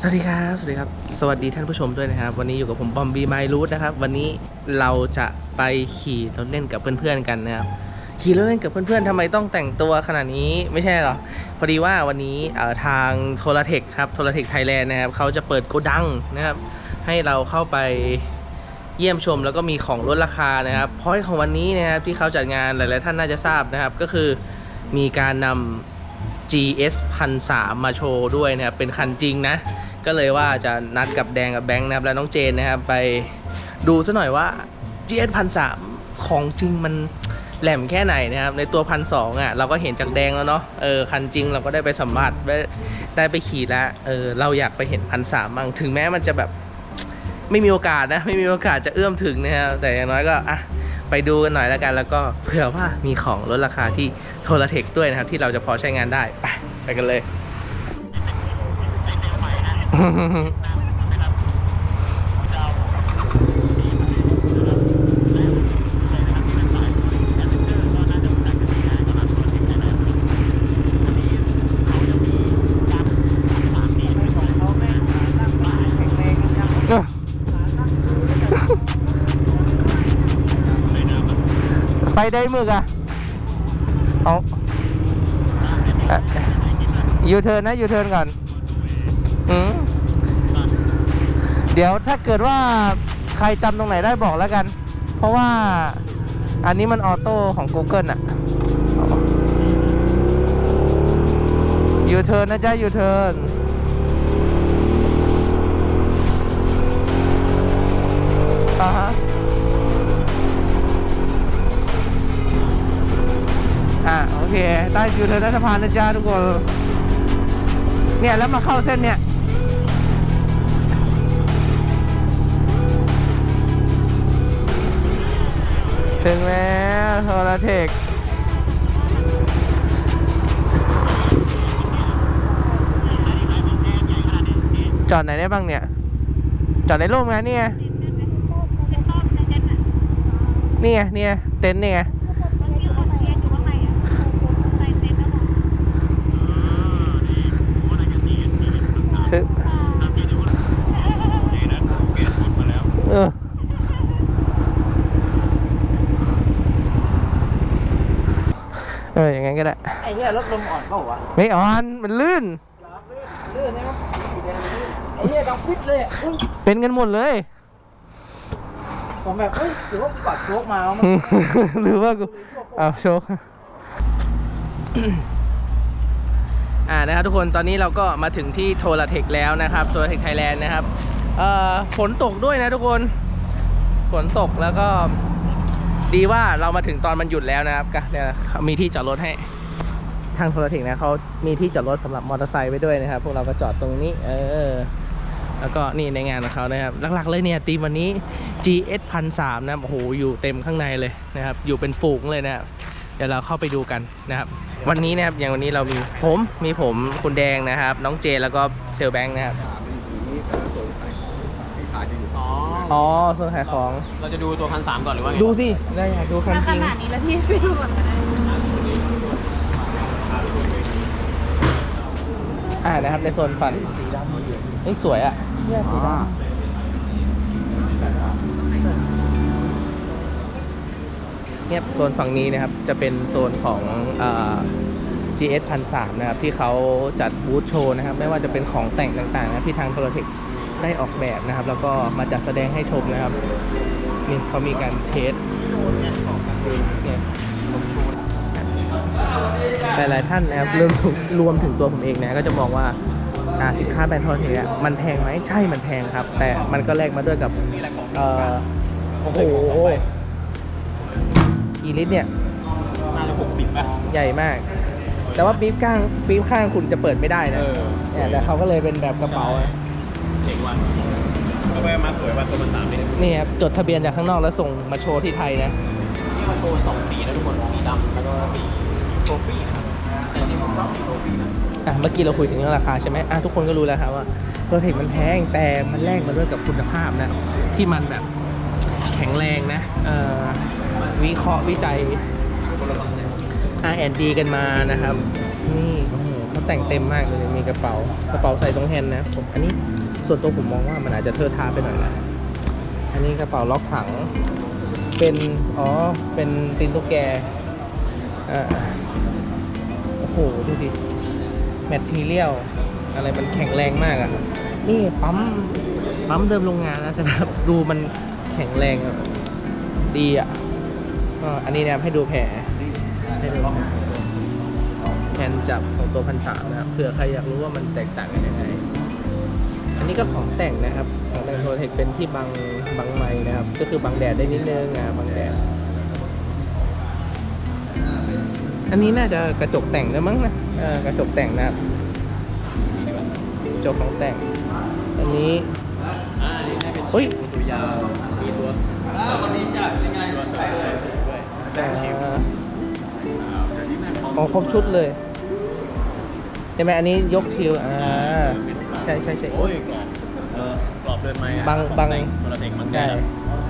สวัสดีครับ สวัสดีครับ สวัสดีท่านผู้ชมด้วยนะครับ วันนี้อยู่กับผมบอมบี้ไมรูทนะครับ วันนี้เราจะไปขี่รถเล่นกับเพื่อนๆกันนะครับ ขี่รถเล่นกับเพื่อนๆทำไมต้องแต่งตัวขนาดนี้ ไม่ใช่หรอ พอดีว่าวันนี้ทางโทรเทคครับโทรเทคไทยแลนด์นะครับเขาจะเปิดโกดังนะครับ ให้เราเข้าไปเยี่ยมชมแล้วก็มีของลดราคานะครับพอยของวันนี้นะครับที่เขาจัดงานหลายๆท่านน่าจะทราบนะครับ ก็คือมีการนำ GS 1003มาโชว์ด้วยนะครับ เป็นคันจริงนะ ก็เลยว่าจะนัดกับแดงกับแบงค์นะครับ และน้องเจนนะครับ ไปดูซะหน่อยว่า GS 1003ของจริงมันแหลมแค่ไหนนะครับ ในตัวพันสองอะเราก็เห็นจากแดงแล้วเนาะเออคันจริงเราก็ได้ไปสัมผัสได้ได้ไปขี่แล้วเออเราอยากไปเห็นพันสามบ้างถึงแม้มันจะแบบ ไม่มีโอกาสนะ ไม่มีโอกาสจะเอื้อมถึงนะครับแต่อย่างน้อยก็อะไปดูกันหน่อยแล้วกัน แล้วก็เผื่อว่ามีของลดราคาที่โทรเทคด้วยนะครับ ที่เราจะพอใช้งานได้ ไปไปกันเลย ไปได้มึกอะเอายูเทิร์นนะยูเทิร์นก่อนอืมเดี๋ยวถ้าเกิดว่าใครจำตรงไหนได้บอกแล้วกัน เพราะว่าอันนี้มันออโต้ของ Google อะยูเทิร์นนะจ๊ะยูเทิร์นอ่าฮะ อะโอเคใต้อยู่เธอรัฐพานนะจ๊ะทุกคนเนี่ยแล้วมาเข้าเส้นเนี่ยถึงแล้วโทรเทคจอดไหนได้บ้างเนี่ย จอดในร่มไงนี่ไงนี่ไงนี่ไงเต็นท์นี่ไงคือเออเอออย่างงั้นก็ได้ ไอ้เนี่ยรถลมอ่อนเปล่าวะไม่อ่อน มันลื่น ลื่นนะครับไอ้เนี่ยดังฟิตเลยอะอุ๊ยเป็นกันหมดเลย ผมแบบเฮ้ยหรือว่ากูปัดโชกมามัน หรือว่ากูเอาโชค อ่านะครับทุกคนตอนนี้เราก็มาถึงที่โทรเทคแล้วนะครับโทรเทคไทยแลนด์นะครับเอ่อฝนตกด้วยนะทุกคนฝนตกแล้วก็ดีว่าเรามาถึงตอนมันหยุดแล้วนะครับก็เนี่ยเขามีที่จอดรถให้ทางโทรเทคนะเขามีที่จอดรถสำหรับมอเตอร์ไซค์ไว้ด้วยนะครับ พวกเราก็จอดตรงนี้ เออ แล้วก็นี่ในงานของเขานะครับ หลักๆเลยเนี่ยตีมวันนี้ GS 1 0 0นะโอ้โหอยู่เต็มข้างในเลยนะครับ อยู่เป็นฝูงเลยนะครับ เดี๋ยวเราเข้าไปดูกันนะครับ วันนี้นะครับอย่างวันนี้เรามีผมมีผมคุณแดงนะครับ น้องเจแล้วก็เซลแบงค์นะครับอ๋ออ๋อส่วนขายของ เราจะดูตัวพันสามก่อนหรือว่าไงดูสิได้อยากดูคันมาจขริงนาดนี้แล้วพี่ไม่ดูก่อนก็ได้อ่านะครับในโซนฟันนี่สวยอะเนี่ยสีดำ เนี่ยโซนฝั่งนี้นะครับจะเป็นโซนของอ GS 1003นะครับที่เขาจัดบูธโชว์นะครับไม่ว่าจะเป็นของแต่งต่างๆนะที่ทางโทรเทคได้ออกแบบนะครับ แล้วก็มาจัดแสดงให้ชมนะครับนี่เขามีการเทสหลายๆท่านนะครับเรวมถึงรวมถึงตัวผมเองนะก็จะมองว่าสินค้าแบรนด์โทรเทคมันแพงไหมใช่มันแพงครับ แต่มันก็แลกมาด้วยกับโอ้โห กี่ลิตรเนี่ยน่าจะหกสิบป่ะ ใหญ่มาก แต่ว่าปี๊บข้างปี๊บข้างคุณจะเปิดไม่ได้นะเออ เนี่ยแต่เขาก็เลยเป็นแบบกระเป๋าอะเจ๋งวันก็ไปมาสวยวันตัวพันสามนี่นี่ครับจดทะเบียนจากข้างนอกแล้วส่งมาโชว์ที่ไทยนะ นี่มาโชว์สองสีนะทุกคนสีดำแล้วก็สีโทฟี่นะครับแต่จริงๆผมชอบสีโทฟี่นะอะเมื่อกี้เราคุยถึงเรื่องราคาใช่ไหมอะทุกคนก็รู้แล้วครับว่าโปรเทคมันแพงแต่มันแลกมาด้วยกับคุณภาพนะ ที่มันแบบแข็งแรงนะเอ่อ วิเคราะห์วิจัย R&D กันมานะครับ นี่โอ้โหครับแต่งเต็มมากเลยมีกระเป๋ากระเป๋าใส่ตรงแฮนด์นะผมอันนี้ส่วนตัวผมมองว่ามันอาจจะเทอะทาไปหน่อยนะอันนี้กระเป๋าล็อกถัง เป็นอ๋อเป็นตีนตุ๊กแกอ่าโอ้โหดูดิแมททีเรียลอะไรมันแข็งแรงมากอะนี่ปั๊มปั๊มเดิมโรงงานนะแต่แบบดูมันแข็งแรงดีอะ ก็อันนี้นะครับให้ดูแผลให้ดูแผนจับของตัวพันสามนะครับเผื่อใครอยากรู้ว่ามันแตกต่างกันยังไงอันนี้ก็ของแต่งนะครับของแต่งโทรเทคเป็นที่บังบังไม้นะครับ ก็คือบังแดดได้นิดนึงอะบังแดดอันนี้น่าจะกระจกแต่งแล้วมั้งนะเออกระจกแต่งนะครับกระจกของแต่ง อันนี้อ่าอันนี้ได้เป็นเฮ้ยตัวยาวมีตัววันนี้จัดยังไง ตัวใส่ด้วยแต่งชิวอ่าของครบชุดเลยใช่ไหมอันนี้ยกชิวอ่าใช่ใช่ใช่โอ้ยกรอบเออกรอบเดินไหมอะบังบังตัวละเด็กมันใช่ใช่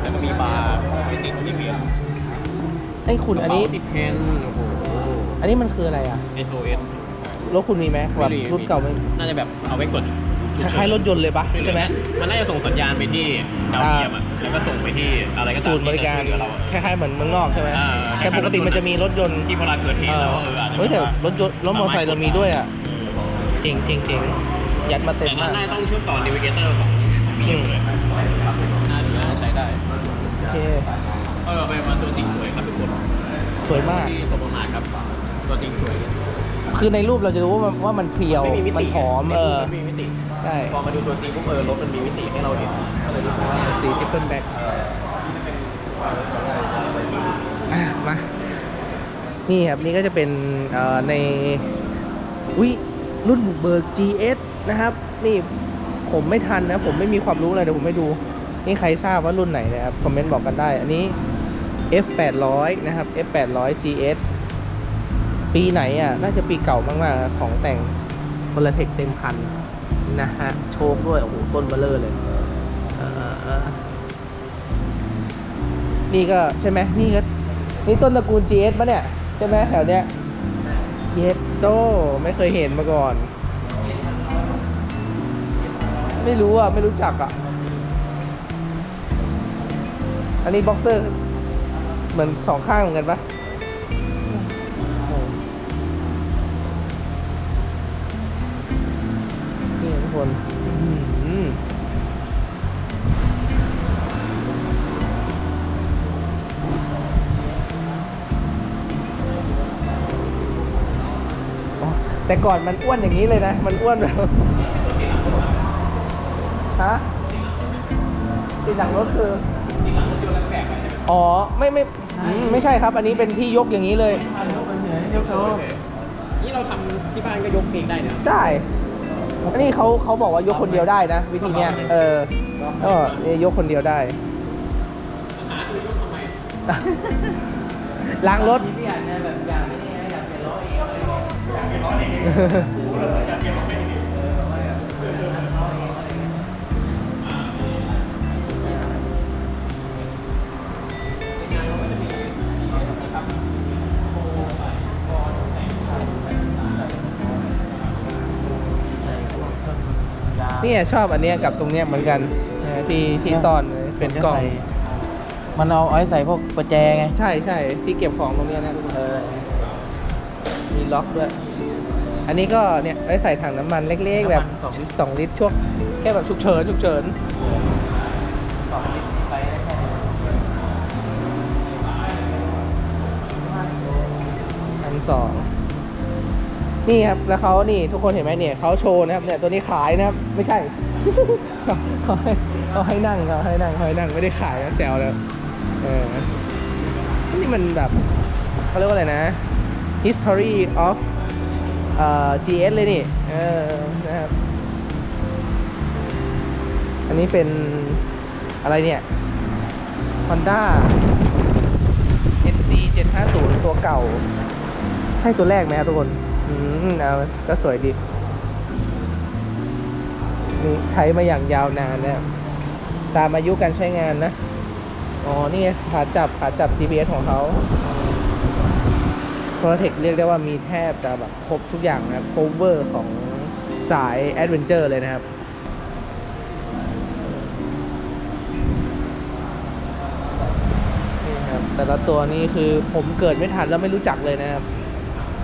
แล้วก็มีบาร์มีติดที่เบียร์ไอ้คุณอันนี้ติดแฮนด์โอ้โหอันนี้มันคืออะไรอะ SOS รถคุณมีไหมแบบรุ่นเก่าไหมน่าจะแบบเอาไว้กดฉุก คเฉินล้ายๆรถยนต์เลยปะช่วยเหลืใช่อไหมมันน่าจะส่งสัญญาณไปที่ดาวเทียมอะแล้วก็ส่งไปที่อะไรก็ตามศูนย์บริการที่จะช่วยเหลือเราคล้ายๆเหมือนเมืองนอกใช่ไหมอ่าแต่ปกติมันจะมีรถยนต์ที่เวลาเกิดเหตุแล้วเอออาจจะเฮ้ยแต่แบบว่ารถยนต์รถมอเตอร์ไซค์เรามีด้วยอะจริงจริงจริงยัดมาเต็มแต่มาน่ากจะต้องเชื่อมต่อ navigator ของมีอยู่เลยน่าจะใช้ได้โอเคเออไปมาตัวจริงสวยครับทุกคนสวยมากที่สมบูรณ์ครับตัวจริงสวย คือในรูปเราจะรู้ว่ามันว่ามันเพรียว ไม่มีมิมันติหอม เออ ไม่มีมิติใช่ พอมาดูตัวจริงปุ๊บเออรถมันมีมิติให้เราเห็นก็เลยรู้สึกว่าสีทิปเปิลแบ็คอะมา นี่ครับ นี่ก็จะเป็นเอ่อในวิรุ่นบุกเบิก GS นะครับ นี่ผมไม่ทันนะ ผมไม่มีความรู้อะไรเดี๋ยวผมไม่ดู นี่ใครทราบว่ารุ่นไหนนะครับ คอมเมนต์บอกกันได้ อันนี้ F800 นะครับ F800 GS ปีไหนอะ น่าจะปีเก่ามากๆ ของแต่งพลเทคเต็มคันนะฮะ โชคด้วย โอ้โห ต้นเบลเลอร์เลยเนี่ก็ใช่ไหมนี่ก็ นี่ต้นตระกูล GS ปะเนี่ย ใช่ไหมแถวเนี้ยเยสโตไม่เคยเห็นมาก่อน ไม่รู้อะ ไม่รู้จักอะ อันนี้บ็อกเซอร์ เหมือนสองข้างเหมือนกันปะ คนอื้อหืออ๋อแต่ก่อนมันอ้วนอย่างนี้เลยนะ มันอ้วนแบบฮะติดหลังรถคืออ๋อ ไม่ไม่อืมไม่ใช่ครับ อันนี้เป็นที่ยกอย่างนี้เลย นี่เราทำที่บ้านก็ยกเองได้นะได้ อันนี้เขาเขาบอกว่ายกคนเดียวได้นะ วิธีเนี้ยเออก็นี่ยกคนเดียวได้ล้างรถเนี่ย ชอบอันเนี้ยกับตรงเนี้ยเหมือนกันนะที่ที่ซ่อนเลยเป็นกล่อง มันเอาไว้ใส่พวกประแจไง ใช่ใช่ที่เก็บของตรงเนี้ยนะทุกคนเออ มีล็อกด้วย อันนี้ก็เนี่ยไว้ใส่ถังน้ำมันเล็กๆ แบบสองลิตร สองลิตรช่วงแค่แบบฉุกเฉินฉุกเฉิน สองลิตรไปได้แค่นี้พันสอง นี่ครับแล้วเขานี่ทุกคนเห็นไหมเนี่ยเขาโชว์นะครับเนี่ยตัวนี้ขายนะครับไม่ใช่เขาให้เขาให้นั่งเขาให้นั่งเขาให้นั่งไม่ได้ขายนะแซวแล้วเออนี่มันแบบเขาเรียกว่าอะไรนะ history of เอ่อ GS เลยนี่เออนะครับอันนี้เป็นอะไรเนี่ย Honda NC 750 ตัวเก่า ใช่ตัวแรกไหมครับทุกคน มเอาก็สวยดีนี่ใช้มาอย่างยาวนานนะครับตามอายุการใช้งานนะ อ๋อ นี่ขาจับขาจับ GPS ของเขาโทรเทคเรียกได้ว่ามีแทบจะแบบครบทุกอย่างนะ cover ของสายแอดเวนเจอร์เลยนะครับ นี่ครับ แต่ละตัวนี้คือผมเกิดไม่ทันแล้วไม่รู้จักเลยนะครับ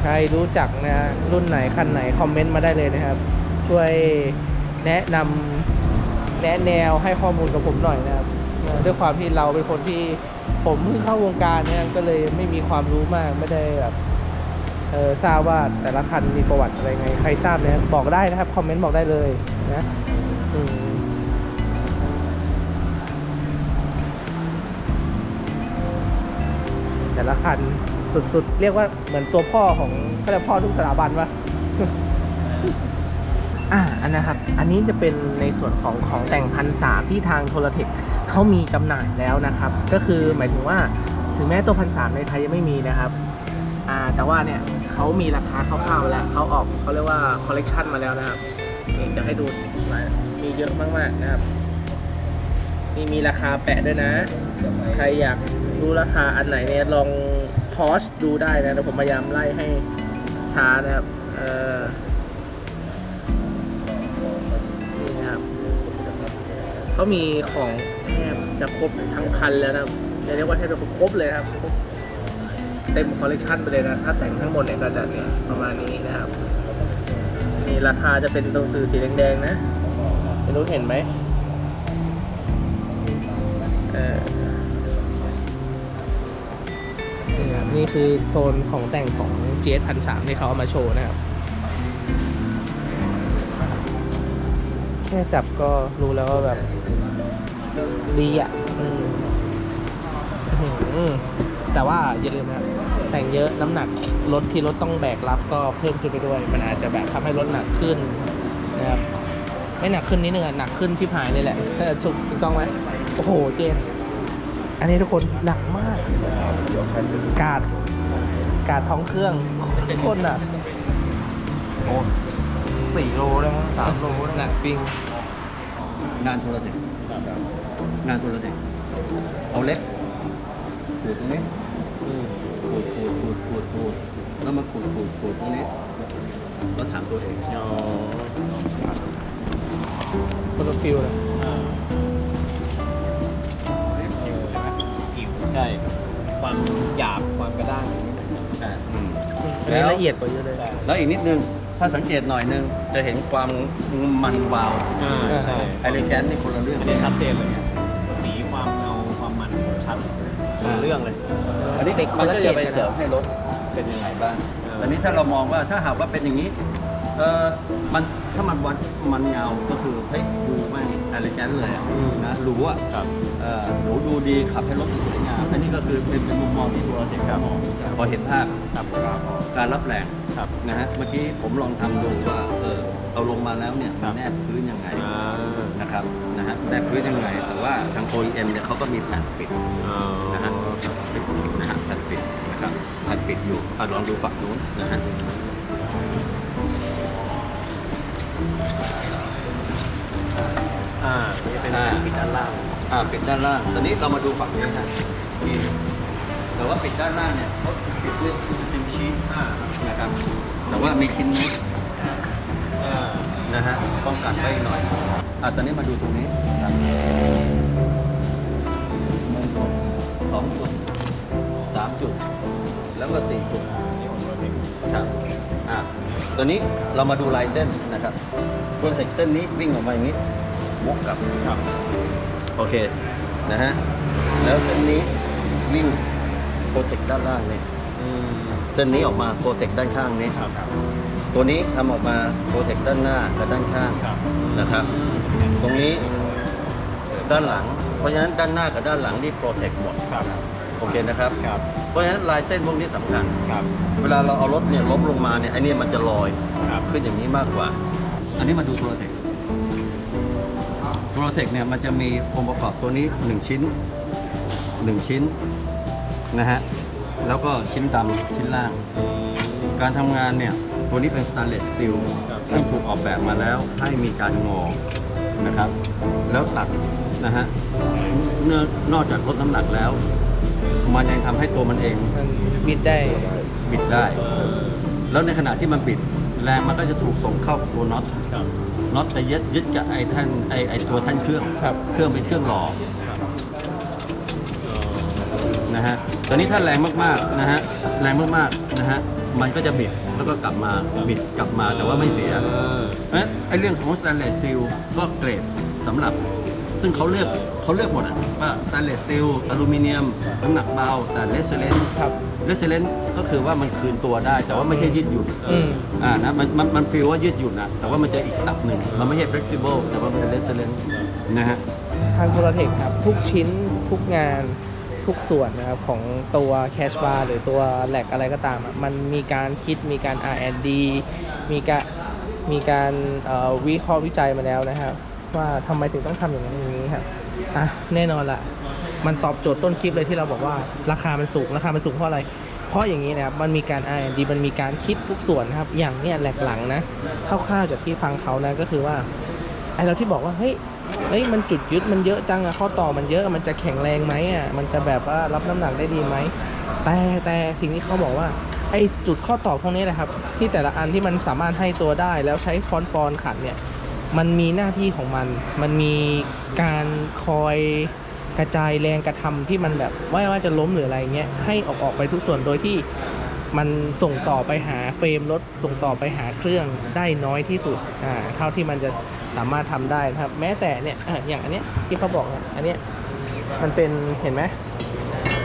ใครรู้จักนะรุ่นไหนคันไหนคอมเมนต์มาได้เลยนะครับ ช่วยแนะนำแนะแนวให้ข้อมูลกับผมหน่อยนะครับด้วยความที่เราเป็นคนที่ผมเพิ่งเข้าวงการเนี่ยก็เลยไม่มีความรู้มากไม่ได้แบบเออทราบว่าแต่ละคันมีประวัติอะไรไง ใครทราบเนี่ยบอกได้นะครับคอมเมนต์บอกได้เลยนะแต่ละคัน สุดๆ เรียกว่าเหมือนตัวพ่อของเขาเรียกพ่อทุกสถาบันวะอ่าอันนะครับ อันนี้จะเป็นในส่วนของของแต่งพันสามที่ทางโทรเทคเขามีจำหน่ายแล้วนะครับ ก็คือหมายถึงว่าถึงแม้ตัวพันสามในไทยยังไม่มีนะครับอ่าแต่ว่าเนี่ยเขามีราคาคร่าวๆแล้วเขาออกเขาเรียกว่าคอลเลกชันมาแล้วนะครับนี่จะให้ดูมีเยอะมากๆนะครับนี่มีราคาแปะด้วยนะ ใครอยากรู้ราคาอันไหนเนี่ยลอง พอสดูได้นะเดี๋ยวผมพยายามไล่ให้ช้านะครับเออนี่นะครับเขามีของแทบจะครบทั้งคันแล้วนะเรียกว่าแทบจะครบเลยครับครบเต็มคอลเลกชันไปเลยนะ ถ้าแต่งทั้งหมดเนี่ยก็จะเนี่ยประมาณนี้นะครับนี่ราคาจะเป็นตรงสื่อสีแดงๆนะไม่รู้เห็นไหมเออ นี่คือโซนของแต่งของ GS พันสามที่เขาเอามาโชว์นะครับ แค่จับก็รู้แล้วว่าแบบ ดีอะอแต่ว่าอย่าลืมนะแต่งเยอะน้ำหนักรถที่รถต้องแบกรับก็เพิ่มขึ้นไปด้วย มันอาจจะแบบทำให้รถหนักขึ้นนะครับไม่หนักขึ้นนิดนึงอะหนักขึ้นที่หายเลยแหละถูกถูกต้องไหมโอ้โหเจน อันนี้ทุกคนหนักมาก กาด กาดท้องเครื่องโคตรหนักโอ้สี่โลได้มั้งสามโลได้หนักปิงงานโทรเทคงานโทรเทคเอาเล็กขูดตรงนี้ขูดขูดขูดขูดขูดแล้วมาขูดขูดขูดตรงนี้แล้วถามตัวเองอ๋อคนละฟิลเลย ใช่ ความหยาบความกระด้างอย่างนี้เหมือนกันอะอืมอันนี้ละเอียดกว่าเยอะเลยใช่แล้วอีกนิดนึง ถ้าสังเกตหน่อยนึง จะเห็นความมันวาวอ่าใช่ไอเลแกนนี่คนละเรื่องอันนี้ชัดเจนเลยอะสีความเงาความมันชัดคนละเรื่องเลย อันนี้เด็กมันก็จะไปคนละเกรดกันนะเสริมให้รถเป็นยังไงบ้างเอออันนี้ถ้าเรามองว่าถ้าหากว่าเป็นอย่างนี้เออมันถ้ามันวันมันเงาก็คือเฮ้ยดูแม่งไอเลแกนเลยอะนะหรูอะ ครับ เอ่อหนูดูดีขับให้รถมันสวยงาม อันนี้ก็คือเป็นเป็นมุมมองที่ตัวเราเด็กครับพอเห็นภาพครับการรับแรงครับนะฮะเมื่อกี้ผมลองทำดูว่าเออเอาลงมาแล้วเนี่ยครัมันบแนบพื้นยังไงอ่านะครับนะฮะแนบพื้นยังไงแต่ว่าทาง OEM เนี่ยเขาก็มีแผ่นปิดอ๋อนะฮะปิดนะฮะแผ่นปิดนะครับแผ่นปิดอยู่อะลองดูฝั่งนู้นนะฮะอ่านี่เป็นปิดด้านล่างอ่าปิดด้านล่างตอนนี้เรามาดูฝั่งนี้นะีแต่ว่าปิดด้านล่างเนี่ยเขาปิดด้วยเป็นชีทนะครับ แต่ว่ามีชิ้นนี้นะฮะป้องกันไว้หน่อยอะตอนนี้มาดูตรงนี้ครับหนึ่งจุดสองจุดสามจุด แล้วก็สี่จุดครับอะตัวนี้เรามาดูลายเส้นนะครับตัวเส้นนี้วิ่งออกมาอย่างนี้วกกลับครับโอเคนะฮะแล้วเส้นนี้ วิ่งโปรเทคด้านล่างนี่อืมเส้นนี้ออกมาโปรเทคด้านข้างนี้ครับตัวนี้ทำออกมาโปรเทคด้านหน้ากับด้านข้างครับนะครับ ตรงนี้ด้านหลัง เพราะฉะนั้นด้านหน้ากับด้านหลังนี่โปรเทคหมดครับโอเคนะครับครับ เพราะฉะนั้นลายเส้นพวกนี้สำคัญครับเวลาเราเอารถเนี่ยล้มลงมาเนี่ยไอ้เนี่ยมันจะลอยครับขึ้นอย่างนี้มากกว่า อันนี้มาดูโปรเทคโปรเทคเนี่ยมันจะมีองค์ประกอบตัวนี้ 1 ชิ้น 1 ชิ้น นะฮะ แล้วก็ชิ้นดำชิ้นล่าง การทำงานเนี่ย ตัวนี้เป็นสแตนเลสสตีลครับซึ่งถูกออกแบบมาแล้วให้มีการงอนะครับ แล้วตัดนะฮะเนื่องนอกจากลดน้ำหนักแล้ว มันยังทำให้ตัวมันเองมันบิดได้บิดได้ แล้วในขณะที่มันบิด แรงมันก็จะถูกส่งเข้าตัวน็อตครับน็อตไปยึดยึดกับไอ้ท่านไอ้ไอ้ตัวท่านเครื่องครับเครื่องเป็นเครื่องหล่อนะฮะ ตอนนี้ถ้าแรงมากๆนะฮะแรงมากๆนะฮะมันก็จะบิดแล้วก็กลับมาบิดกลับมาแต่ว่าไม่เสียเพราะฉะนั้นไอ้เรื่องของ stainless steel ก็เกรดสำหรับ ซึ่งเขาเลือกเขาเลือกหมดอะว่า stainless steel อลูมิเนียมน้ำหนักเบาแต่ resilient ครับ resilient ก็คือว่ามันคืนตัวได้ แต่ว่าไม่ใช่ยืดหยุ่นอืมอ่านะมันมันมันฟีลว่ายืดหยุ่นนะแต่ว่ามันจะอีกศัพท์หนึ่งมันไม่ใช่ flexible แต่ว่ามันเป็น resilient นะฮะทางโทรเทคครับ ทุกชิ้นทุกงาน ทุกส่วนนะครับของตัวแคชบาร์หรือตัวแหลกอะไรก็ตาม มันมีการคิดมีการ R&D มีการมีการวิเคราะห์วิจัยมาแล้วนะครับ ว่าทำไมถึงต้องทำอย่างนั้นอย่างนี้ครับอะแน่นอนละมันตอบโจทย์ต้นคลิปเลยที่เราบอกว่าราคามันสูงราคามันสูงเพราะอะไร เพราะอย่างนี้นะครับมันมีการ R&D มันมีการคิดทุกส่วนนะครับอย่างเนี้ยแหลกหลังนะคร่าวๆจากที่ฟังเขานะก็คือว่าไอเราที่บอกว่าเฮ้ย เฮ้ยมันจุดยึดมันเยอะจังอะข้อต่อมันเยอะมันจะแข็งแรงไหมอะมันจะแบบว่ารับน้ำหนักได้ดีไหมแต่แต่สิ่งที่เขาบอกว่าไอจุดข้อต่อพวกนี้แหละครับ ที่แต่ละอันที่มันสามารถให้ตัวได้ แล้วใช้ค้อนปอนขันเนี่ยมันมีหน้าที่ของมัน มันมีการคอยกระจายแรงกระทำที่มันแบบว่าว่าจะล้มหรืออะไรเงี้ยให้ออกออกไปทุกส่วนโดยที่มันส่งต่อไปหาเฟรมรถส่งต่อไปหาเครื่องได้น้อยที่สุดอ่าเท่าที่มันจะ สามารถทำได้นะครับ แม้แต่เนี่ยอย่างอันเนี้ยที่เขาบอกนี่ยอันเนี้ยมันเป็นเห็นไหม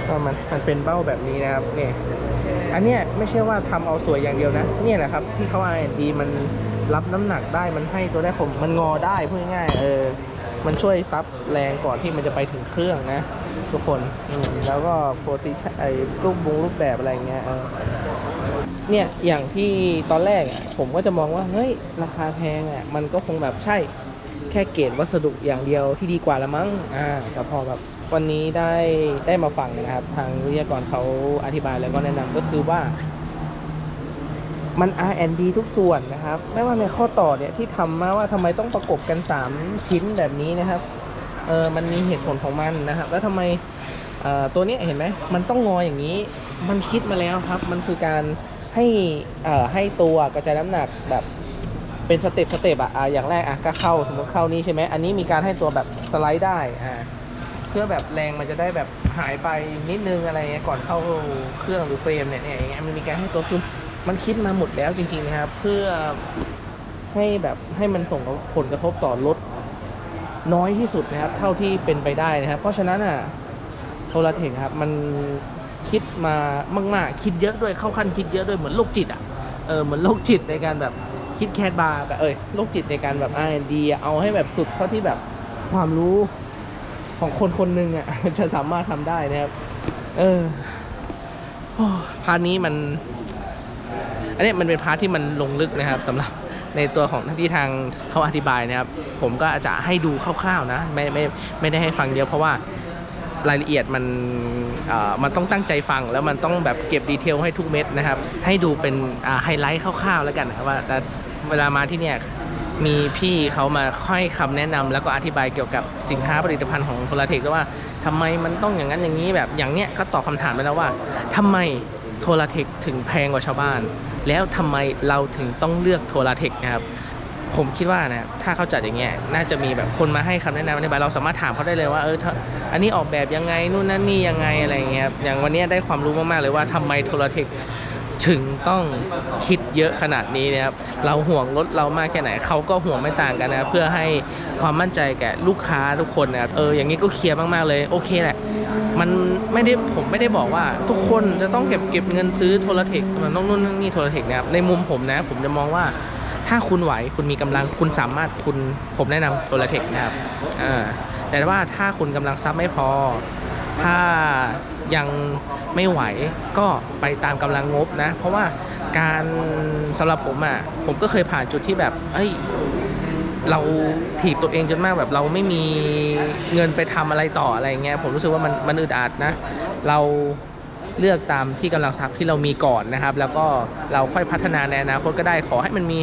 ว่ามันมันเป็นเบ้าแบบนี้นะครับเนี่ยอันเนี้ยไม่ใช่ว่าทำเอาสวยอย่างเดียวนะ เนี่ยแหละครับที่เขา R&D มันรับน้ำหนักได้มันให้ตัวได้ผมมันงอได้พูดง่ายๆเออมันช่วยซับแรงก่อนที่มันจะไปถึงเครื่องนะ ทุกคนแล้วก็โพสิชันไอ้รูปบงรูปแบบอะไรเงี้ย เนี่ยอย่างที่ตอนแรกอะผมก็จะมองว่าเฮ้ยราคาแพงอะมันก็คงแบบใช่แค่เกรดวัสดุอย่างเดียวที่ดีกว่าละมั้งอ่าแต่พอแบบวันนี้ได้ได้มาฟังนะครับ ทางวิทยากรเขาอธิบายแล้วก็แนะนำก็คือว่า มัน R&D ทุกส่วนนะครับ ไม่ว่าในข้อต่อเนี่ยที่ทำมาว่าทำไมต้องประกบกัน 3 ชิ้นแบบนี้นะครับเออมันมีเหตุผลของมันนะครับ แล้วทำไมเอ่อตัวนี้เห็นไหมมันต้องงออย่างนี้ มันคิดมาแล้วครับ มันคือการ ให้ให้ตัวกระจายน้ำหนักแบบเป็นสเต็ปสเต็ปอะอะอย่างแรกอะก็เข้าสมมติเข้านี่ใช่ไหมอันนี้มีการให้ตัวแบบสไลด์ได้อ่าเพื่อแบบแรงมันจะได้แบบหายไปนิดนึงอะไรเงี้ยก่อนเข้าเครื่องหรือเฟรมเนี่ยเนี่ยอย่างเงี้ยมันมีการให้ตัวคือมันคิดมาหมดแล้วจริงๆนะครับ เพื่อให้แบบให้มันส่งผลกระทบต่อรถน้อยที่สุดนะครับ เท่าที่เป็นไปได้นะครับ เพราะฉะนั้นอะโทรเทคครับ มัน คิดมามาก ๆ คิดเยอะด้วยเข้าขั้นคิดเยอะด้วยเหมือนโรคจิตอะเออเหมือนโรคจิตในการแบบคิดแคดบาร์แบบเอ้ยโรคจิตในการแบบ R&D อะเอาให้แบบสุดเท่าที่แบบความรู้ของคนคนหนึ่งอะจะสามารถทำได้นะครับ เออพาร์ทนี้มัน อันนี้มันเป็นพาร์ทที่มันลงลึกนะครับสำหรับในตัวของที่ทางเขาอธิบายนะครับ ผมก็จะให้ดูคร่าวๆนะ ไม่ไม่ไม่ได้ให้ฟังเยอะเพราะว่า รายละเอียดมันมันต้องตั้งใจฟัง แล้วมันต้องแบบเก็บดีเทลให้ทุกเม็ดนะครับ ให้ดูเป็นไฮไลท์คร่าวๆแล้วกันนะว่าแต่เวลามาที่เนี่ยมีพี่เขามาค่อยคำแนะนำแล้วก็อธิบายเกี่ยวกับสินค้าผลิตภัณฑ์ของโทรเทคว่าทำไมมันต้องอย่างนั้นอย่างนี้แบบอย่างเนี้ยก็ตอบคำถามไปแล้วว่าทำไมโทรเทคถึงแพงกว่าชาวบ้าน แล้วทำไมเราถึงต้องเลือกโทรเทคนะครับ ผมคิดว่านะถ้าเขาจัดอย่างเงี้ยน่าจะมีแบบคนมาให้คำแนะนำในบายเราสามารถถามเขาได้เลยว่าเออถ้าอันนี้ออกแบบยังไงนู่นนั่นนี่ยังไงอะไรเงี้ยอย่างวันนี้ได้ความรู้มากๆเลยว่าทำไมโทรเทคถึงต้องคิดเยอะขนาดนี้นะครับเราห่วงรถเรามากแค่ไหนเขาก็ห่วงไม่ต่างกันนะเพื่อให้ความมั่นใจแก่ลูกค้าทุกคนนะครับเอออย่างนี้ก็เคลียร์มากๆเลยโอเคแหละมันไม่ได้ผมไม่ได้บอกว่าทุกคนจะต้องเก็บเก็บเงินซื้อโทรเทคมันต้องนู่นนี่โทรเทคนะครับในมุมผมนะ ผมจะมองว่า ถ้าคุณไหวคุณมีกำลังคุณสามารถคุณผมแนะนำโทรเทคนะครับอ่าแต่ว่าถ้าคุณกำลังทรัพย์ไม่พอ ถ้ายังไม่ไหวก็ไปตามกำลังงบนะ เพราะว่าการสำหรับผมอะผมก็เคยผ่านจุดที่แบบเอ้ยเราถีบตัวเองจนมากแบบเราไม่มีเงินไปทำอะไรต่ออะไรเงี้ยผมรู้สึกว่ามันมันอึดอัดนะ เราเลือกตามที่กำลังทรัพย์ที่เรามีก่อนนะครับ แล้วก็เราค่อยพัฒนาในอนาคตก็ได้ขอให้มันมี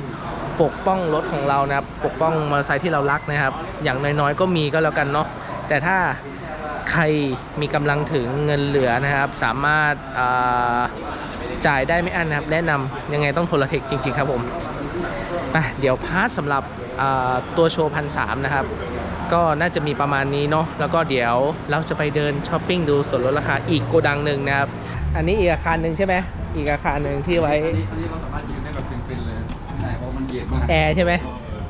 ปกป้องรถของเรานะครับ ปกป้องมอเตอร์ไซค์ที่เรารักนะครับ อย่างน้อยๆ ก็มีก็แล้วกันเนาะแต่ถ้าใครมีกำลังถึงเงินเหลือนะครับ สามารถาจ่ายได้ไม่อั้นนะครับ แนะนำยังไงต้องโทรเทคจริง ๆ ครับผมไปเดี๋ยวพาร์ทสำหรับตัวโชว์พันสามนะครับ ก็น่าจะมีประมาณนี้เนาะแล้วก็เดี๋ยวเราจะไปเดินช้อปปิ้งดูส่วนลดราคาอีกโกดังหนึ่งนะครับ อันนี้อีกอาคารหนึ่งใช่ไหมอีกอาคารหนึ่งที่ไว้ แอร์ใช่ไหม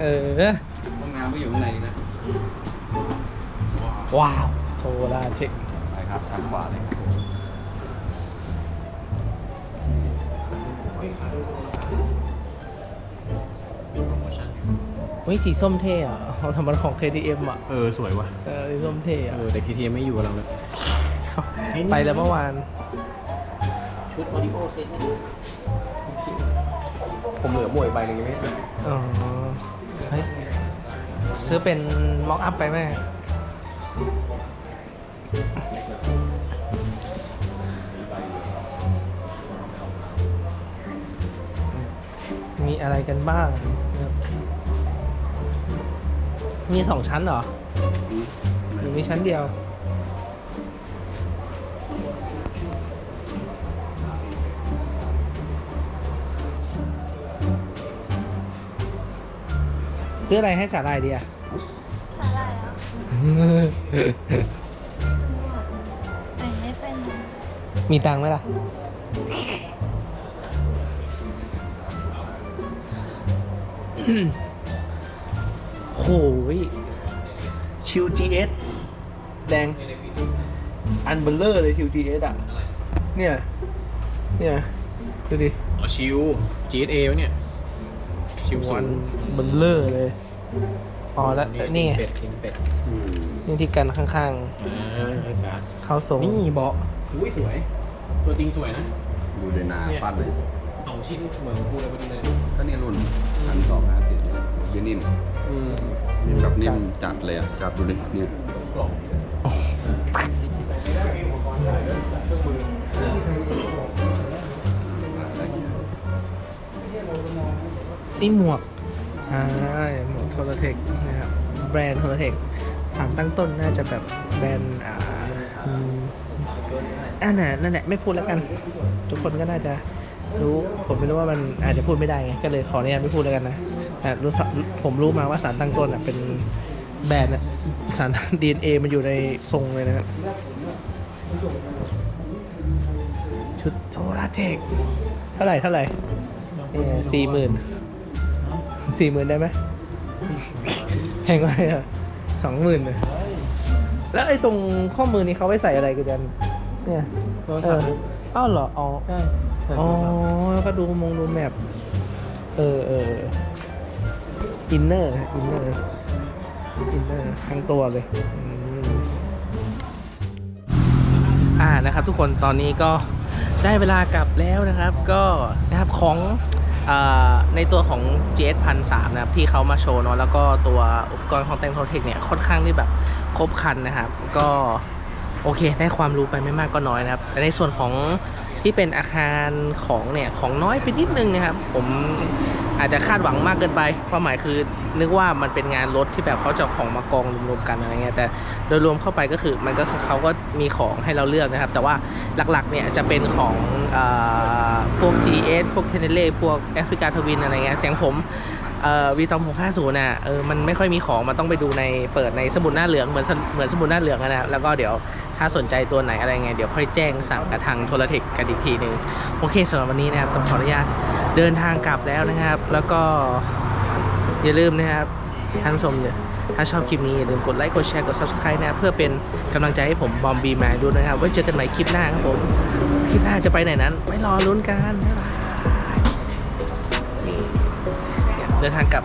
เออห้องน้ำก็อยู่ข้างในนะว้าวโชว์ลาเช็คไปครับทางขวาเลยเฮ้ยสีส้มเท่อะเขาทำมันของ KTM อะเออ สวยว่ะ เออสีส้มเท่อะเออ แต่ทีทีไม่อยู่กับเราเลยไปแล้วเมื่อวาน ชุดออดิโอเซ็ต ผมเหลือหมวยใบหนึ่งยังไม่ได้อ๋อเฮ้ยซื้อเป็นม็อกอัพไปไหมมีอะไรกันบ้างนะครับมีสองชั้นเหรอหรือมีชั้นเดียว ซื้ออะไรให้สาลายดีอะสาหร่ายอะแต่งไม่เป็นมีตังค์ไหมล่ะ โหยชิว GS แดง อันเบลเลอร์เลยชิว GS อะ เนี่ย เนี่ย ดูดิ อ๋อชิว GSA วะเนี่ย ชิววัวันนเบลเลอร์เลยอ๋อแล้วนี่ไงเป็ดทิ้งเป็ดนี่ที่กันข้างอ่าอากาศๆเข้าทรงนี่เบาะอุ้ยสวย ตัวจริงสวยนะ ดูเลยนาปั้นเลยสองชิ้นเหมือนพูดเลยพอดีเลยก็นี่รุ่นพันสองห้าสิบยี่นิ่มอืมนิ่มแบบนิ่มจัดเลยอะจัดดูดิเนี่ยกล่องอะไร นี่หมวก อ่า หมวกโทรเทคนะครับ แบรนด์โทรเทค สารตั้งต้นน่าจะแบบแบรนด์ อ่าอืมอ่าน่ะนั่นแหละไม่พูดแล้วกัน ทุกคนก็น่าจะรู้ ผมไม่รู้ว่ามันอาจจะพูดไม่ได้ไง ก็เลยขออนุญาตไม่พูดแล้วกันนะแต่รู้สึกผมรู้มาว่าสารตั้งต้นอะเป็นแบรนด์อะสาร DNA มันอยู่ในทรงเลยนะครับชุดโทรเทค เท่าไหร่เท่าไหร่สี่หมื่น สี่หมื่นได้ไหมแพงไปอะสองหมื่นเลยแล้วไอ้ตรงข้อมือนี้เขาไว้ใส่อะไรกันเนี่ยเอออ้าวเหรออ๋อใช่อ๋อแล้วก็ดูมงดูแมพเออเอออินเนอร์อินเนอร์อินเนอร์ทั้งตัวเลยอืมอ่านะครับ ทุกคนตอนนี้ก็ได้เวลากลับแล้วนะครับ ก็นะครับของอา ในตัวของ GS 1 0 0นะครับที่เขามาโชว์เนาะแล้วก็ตัวอุปกรณ์ของแต่งโทเทคเนี่ยค่อนข้างที่แบบครบครันนะครับ ก็โอเคได้ความรู้ไปไม่มากก็น้อยนะครับแต่ในส่วนของที่เป็นอาคารของเนี่ยของน้อยไปนิดนึงนะครับ ผม อาจจะคาดหวังมากเกินไป ความหมายคือนึกว่ามันเป็นงานรถที่แบบเขาจะของมากองรวมๆกันอะไรเงี้ยแต่โดยรวมเข้าไปก็คือมันก็เขาก็มีของให้เราเลือกนะครับ แต่ว่าหลักๆเนี่ยจะเป็นของอพวก GS พวกเทเนเล่พวกแอฟริกาทวินอะไรเงี้ยเสียงผม วีตอม650น่ะเออมันไม่ค่อยมีของมันต้องไปดูในเปิดในสมุดหน้าเหลืองเหมือนสเหมือนสมุดหน้าเหลืองอะนะแล้วก็เดี๋ยวถ้าสนใจตัวไหนอะไรไงเดี๋ยวค่อยแจ้งสั่งกับทางโทรเทคกันอีกทีหนึ่งโอเคสำหรับวันนี้นะครับต้องขออนุญาตเดินทางกลับแล้วนะครับ แล้วก็อย่าลืมนะครับท่านผู้ชมเนี่ยถ้าชอบคลิปนี้อย่าลืมกดไลค์ กดแชร์ กด subscribe นะ เพื่อเป็นกำลังใจให้ผมบอมบีแมาดูนะครับ ไว้เจอกันใหม่คลิปหน้าครับผม คลิปหน้าจะไปไหนนั้น ไม่รอลุ้นกัน บ๊ายบายนี่เนี่ย เดินทางกลับ